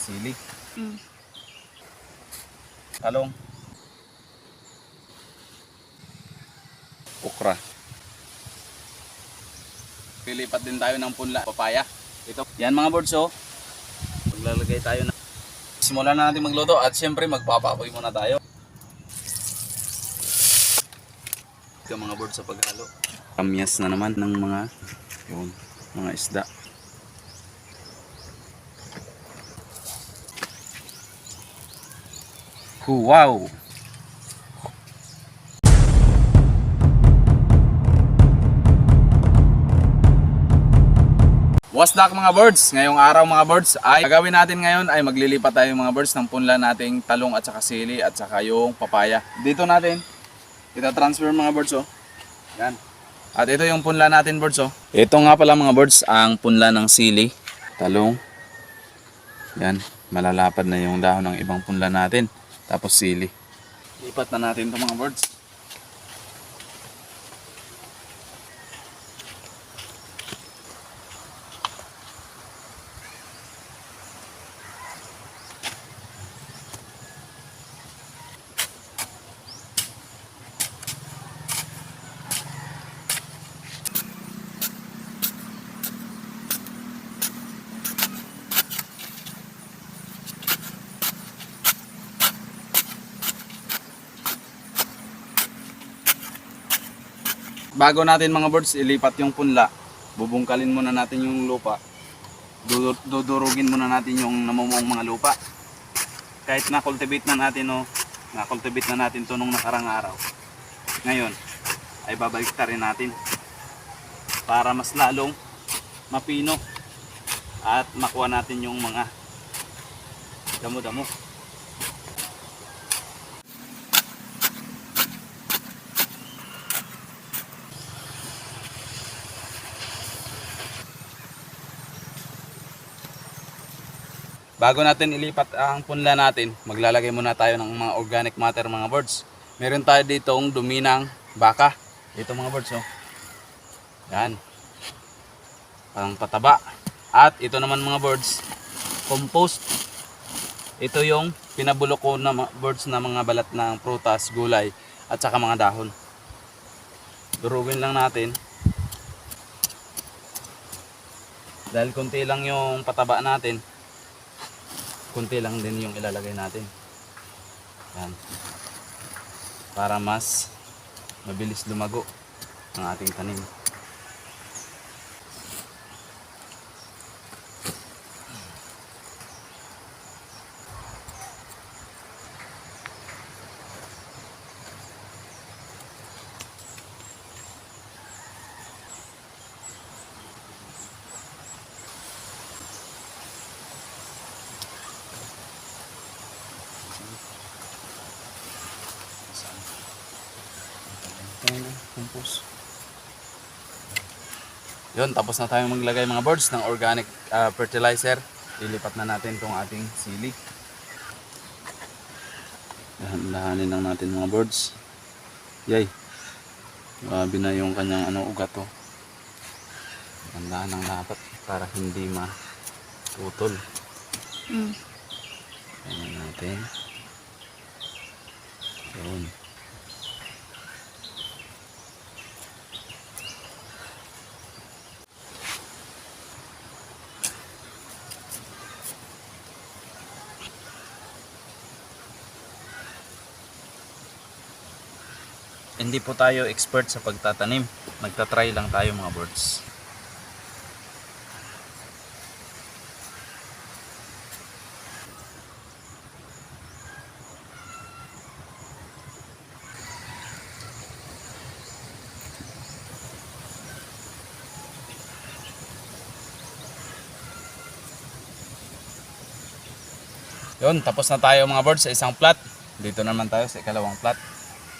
sili, Mm. talong, okra. Pilipat din tayo ng punla, papaya. Ito. Yan mga birds oh. Maglalagay tayo na. Simulan na natin magluto at siyempre magpapakoy muna tayo. Ito mga birds sa paghalo. Kamyas na naman ng mga yun, mga isda. Wow! What's up mga birds? Ngayong araw mga birds ay gagawin natin ngayon ay maglilipat tayo mga birds ng punla nating talong at saka sili at saka yung papaya. Dito natin ita-transfer mga birds oh. Yan. At ito yung punla natin birds oh. Ito nga pala mga birds ang punla ng sili, talong. Yan, malalapad na yung dahon ng ibang punla natin. Tapos sili. Lipat na natin 'to mga birds. Bago natin mga birds ilipat yung punla, bubungkalin muna natin yung lupa. Dudur- Dudurugin muna natin yung namumuong mga lupa. Kahit na-cultivate na natin no, na-cultivate na natin to nung nakarang araw. Ngayon, ay babalik rin natin para mas lalong mapino at makuha natin yung mga damo-damo. Bago natin ilipat ang punla natin, maglalagay muna tayo ng mga organic matter mga birds. Meron tayo ditong duminang baka. Dito mga birds oh. Yan. Pang pataba. At ito naman mga birds, compost. Ito yung pinabulok ko na birds na mga balat ng prutas, gulay at saka mga dahon. Durugin lang natin. Dahil konti lang yung pataba natin, kunti lang din yung ilalagay natin. Yan. Para mas mabilis lumago ang ating tanim. Ayan na, compost. Yun, tapos na tayo maglagay mga birds ng organic ah, fertilizer. Ilipat na natin tong ating sili. Dahan-dahanin lang natin mga birds. Yay. Grabe na yung kanyang ano, ugat to. Dahan ng dapat para hindi ma-putol. Mm. Ayan natin. Yun. Hindi po tayo expert sa pagtatanim. Nagtatry lang tayo mga birds. Yun, tapos na tayo mga birds sa isang plat. Dito naman tayo sa ikalawang plat.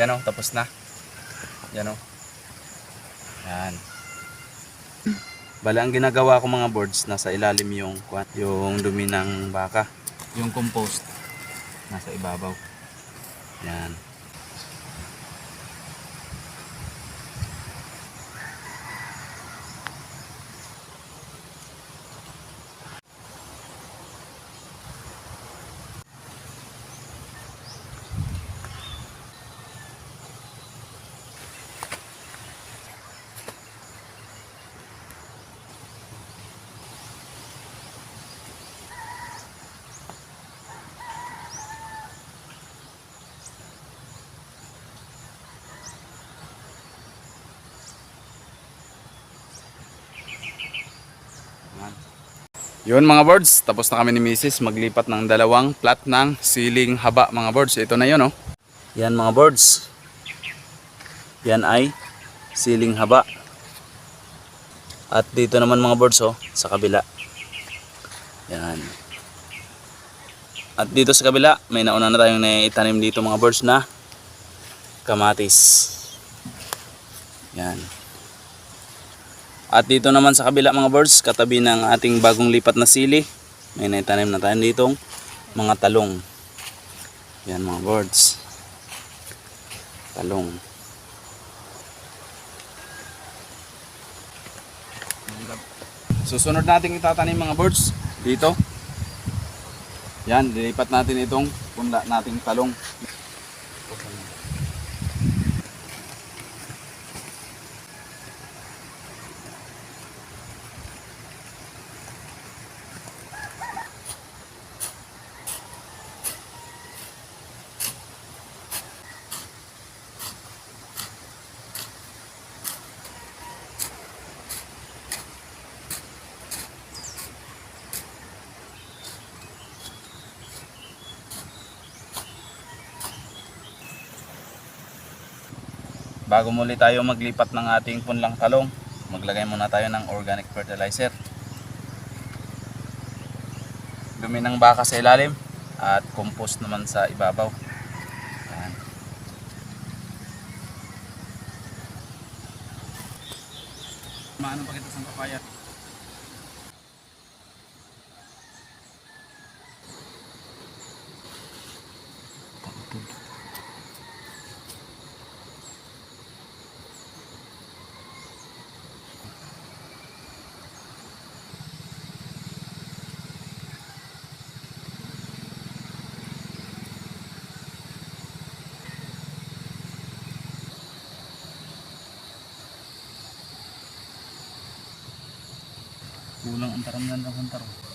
Yan o, tapos na. Yan o. Yan. Bale, ang ginagawa ko mga birds, nasa ilalim yung, yung dumi ng baka. Yung compost, nasa ibabaw. Yan. Yun mga birds, tapos na kami ni Mrs. maglipat ng dalawang plat ng siling haba mga birds. Ito na yun oh. Yan mga birds. Yan ay siling haba. At dito naman mga birds oh, sa kabila. Yan. At dito sa kabila, may nauna na tayong naitanim dito mga birds na kamatis. Yan. At dito naman sa kabila mga birds, katabi ng ating bagong lipat na sili, may naitanim na tayo ditong mga talong. Yan mga birds. Talong. Susunod natin itatanim mga birds dito. Yan, dilipat natin itong punla nating talong. Bago muli tayo maglipat ng ating punlang talong, maglagay muna tayo ng organic fertilizer. Dumi ng baka sa ilalim at compost naman sa ibabaw. Yan. Maano pa kita sa papaya? Kulang ang taramnan ng hantaro. Kumanda.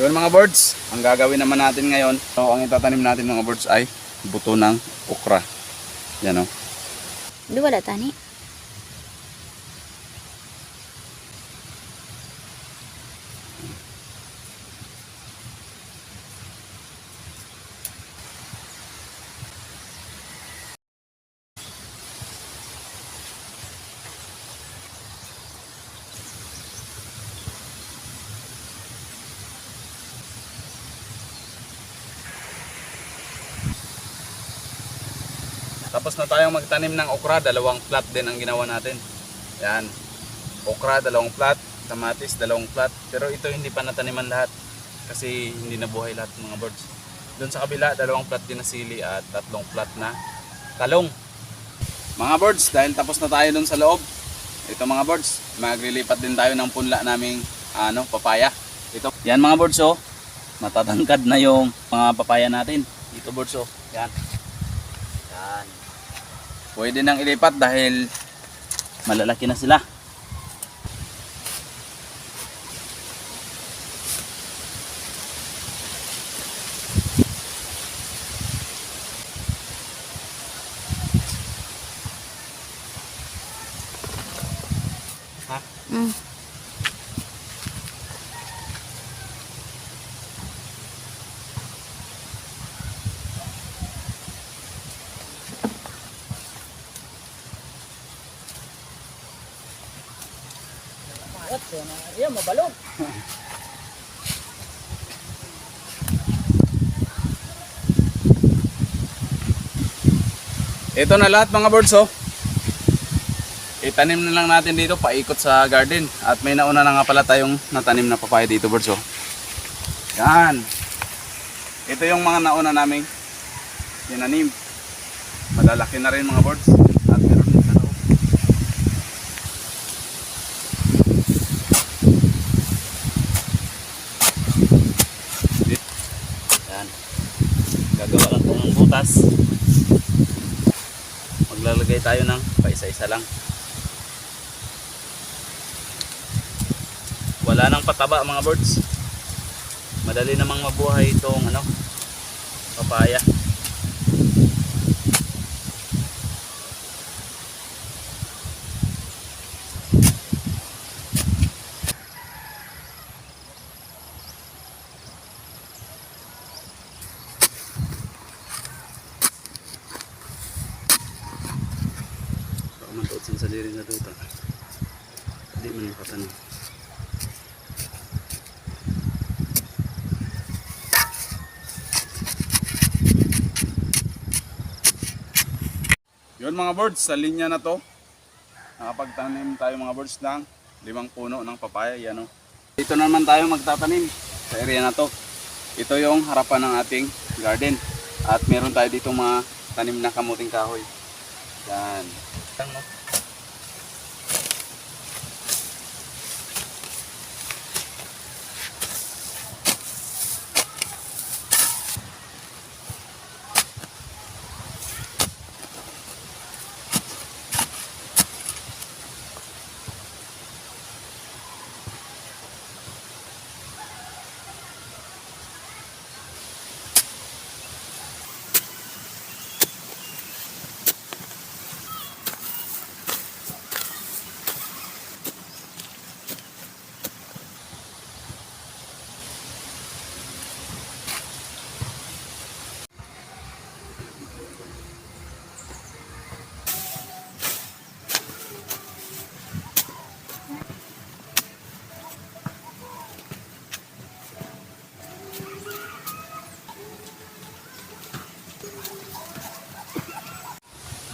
Yun mga birds, ang gagawin naman natin ngayon, so ang itatanim natin mga birds ay buto ng okra. Yan o. Di wala tani. Tapos na tayong magtanim ng okra, dalawang plat din ang ginawa natin. Yan. Okra, dalawang plat. Kamatis, dalawang plat. Pero ito hindi pa nataniman lahat. Kasi hindi nabuhay lahat ng mga birds. Doon sa kabila, dalawang plat din na sili at tatlong plat na talong. Mga birds, dahil tapos na tayo doon sa loob. Ito mga birds, maglilipat din tayo ng punla naming ano, papaya. Ito. Yan mga birds oh. Matatangkad na yung mga papaya natin. Dito birds oh. Yan pwede nang ilipat dahil malalaki na sila Ha? Mm. Ito na lahat mga birds oh. Itanim na lang natin dito paikot sa garden. At may nauna na nga pala tayong natanim na papaya dito birds oh. Yan. Ito yung mga nauna naming tinanim. Malalaki na rin mga birds. At meron din sa loob. Yan. Gagawa lang po ng butas maglalagay tayo ng paisa-isa lang. Wala nang pataba mga birds madali namang mabuhay itong ano papaya tuot sa diri na dito hindi man makatanong Yun mga birds, sa linya na to, nakapagtanim tayo mga birds ng limang puno ng papaya. Yan o. Dito naman tayo magtatanim sa area na to. Ito yung harapan ng ating garden. At meron tayo dito mga tanim na kamuting kahoy. Yan. Yan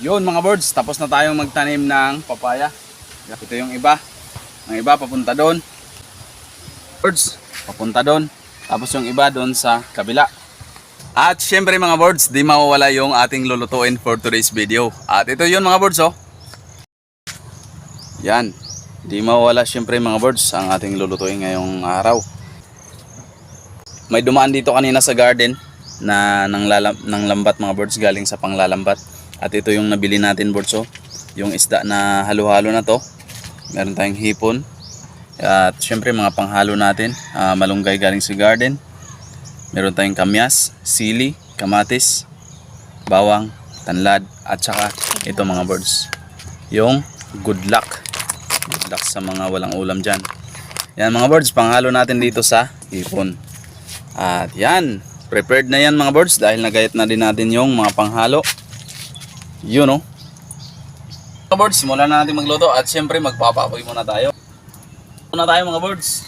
Yun mga birds, tapos na tayong magtanim ng papaya. Ito yung iba. Ang iba papunta doon. Birds, papunta doon. Tapos yung iba doon sa kabila. At syempre mga birds, di mawawala yung ating lulutuin for today's video. At ito yun mga birds oh. Yan. Di mawawala syempre mga birds ang ating lulutuin ngayong araw. May dumaan dito kanina sa garden na nang, lalam, nang lambat mga birds galing sa panglalambat. At ito yung nabili natin birds oh. Yung isda na halo-halo na to. Meron tayong hipon. At syempre mga panghalo natin. ah, malunggay galing sa garden. Meron tayong kamyas, sili, kamatis, bawang, tanlad, at saka ito mga birds. Yung good luck. Good luck sa mga walang ulam dyan. Yan mga birds, panghalo natin dito sa hipon. At yan, prepared na yan mga birds dahil nagayat na din natin yung mga panghalo. Yun oh. Mga birds, simulan na natin magluto at syempre magpapakoy muna tayo. Muna tayo mga birds.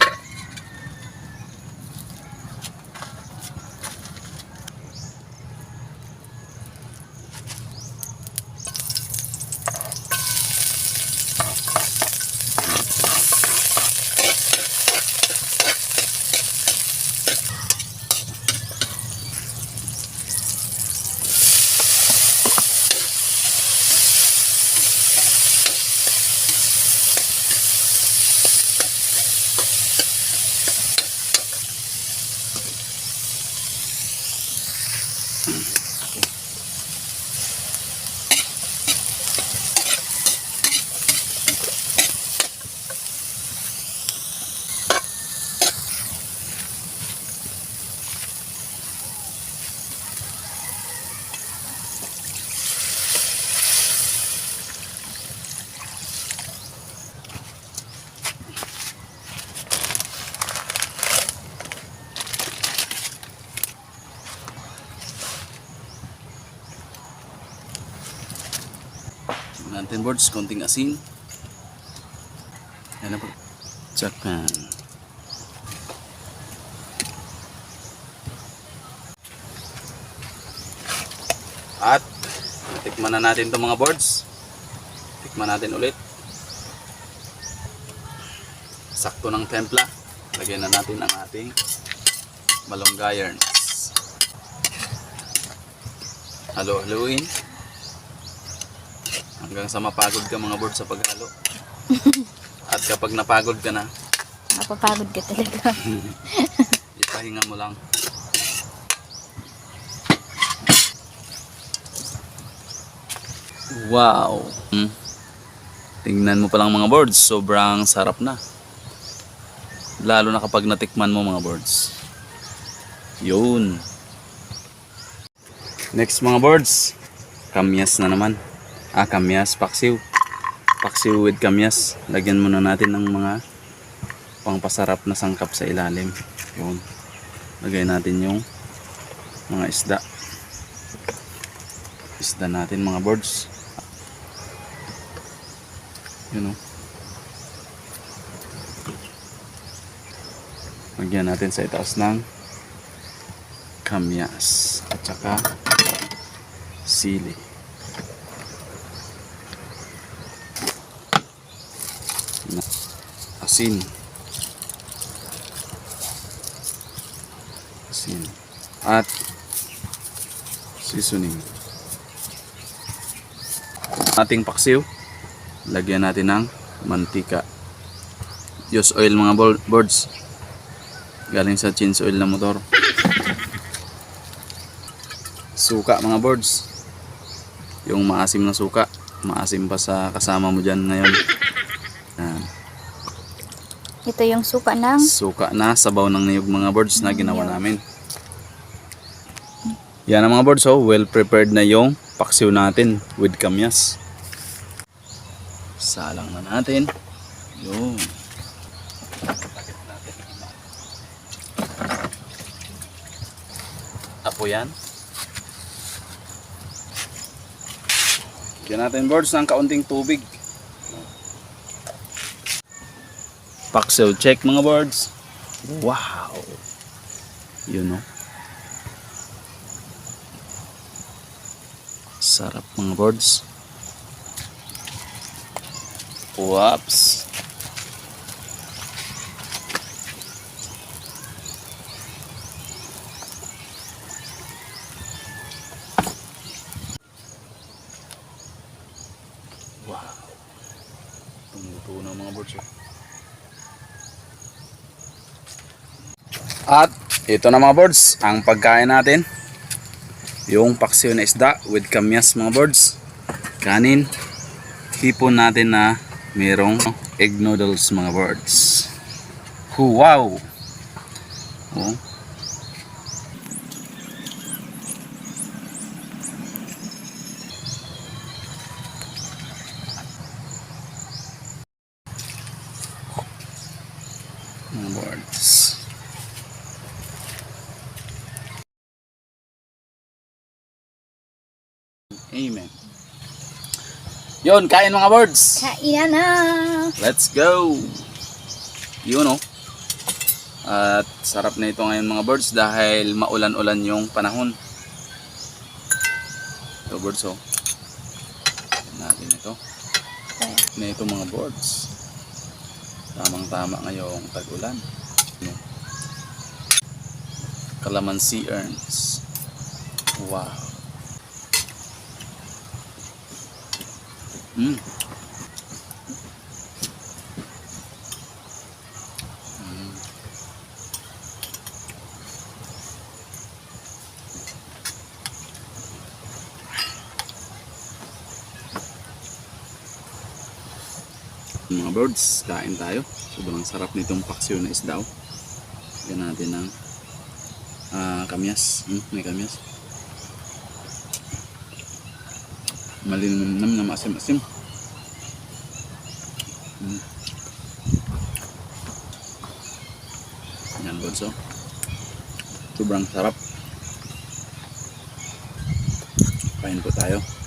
Boards, konting asin. Yan na po. Japan. At tikman na natin itong mga boards. Tikman natin ulit. Sakto ng templa. Lagyan na natin ang ating malunggayerns. Halo-haluin. Hanggang sa mapagod ka mga board sa paghalo. At kapag napagod ka na, Mapapagod ka talaga. ipahinga mo lang. Wow! Hmm. Tingnan mo palang mga boards, sobrang sarap na. Lalo na kapag natikman mo mga boards. Yun. Next mga boards, kamyas na naman. Ah, kamyas, paksiw. Paksiw with kamyas. Lagyan muna natin ng mga pangpasarap na sangkap sa ilalim. Yun. Lagay natin yung mga isda. Isda natin mga birds. Yun o. Lagyan natin sa itaas ng kamyas at saka sili. Asin. Asin. At seasoning. Ating paksiw. Lagyan natin ng mantika. Use oil mga boards. Galing sa change oil na motor. Suka mga boards. Yung maasim na suka. Maasim pa sa kasama mo dyan ngayon. Ito yung suka ng Suka na sabaw ng niyog mga birds na ginawa namin. Yan ang mga birds, oh, well prepared na yung paksiw natin with kamyas. Salang na natin. Yun. Apo yan. Yan natin birds ng kaunting tubig. Paksiw check mga birds. Wow. Yun no. Sarap mga birds. Whoops. Wow. Tumuto na mga birds. Oh. At ito na mga birds, ang pagkain natin. Yung paksiw na isda with kamyas mga birds. Kanin. Hipon natin na merong egg noodles mga birds. Wow! Oh. Mga birds. Amen. Yun, kain mga birds. kainan na. Let's go! Yun oh. At sarap na ito ngayon mga birds dahil maulan-ulan yung panahon. Ito birds oh. Natin ito. Na ito mga birds. Tamang-tama ngayong tag-ulan. Calamansi earns. Wow. Mm. Mm. Mga birds, kain tayo. Sobrang sarap nitong paksiw na isda. oh. Lagyan natin ng ah, kamyas. Hmm, may kamyas. Malinamnam na maasim-asim. Hmm. Yan, oh. Sobrang sarap. Kain po tayo.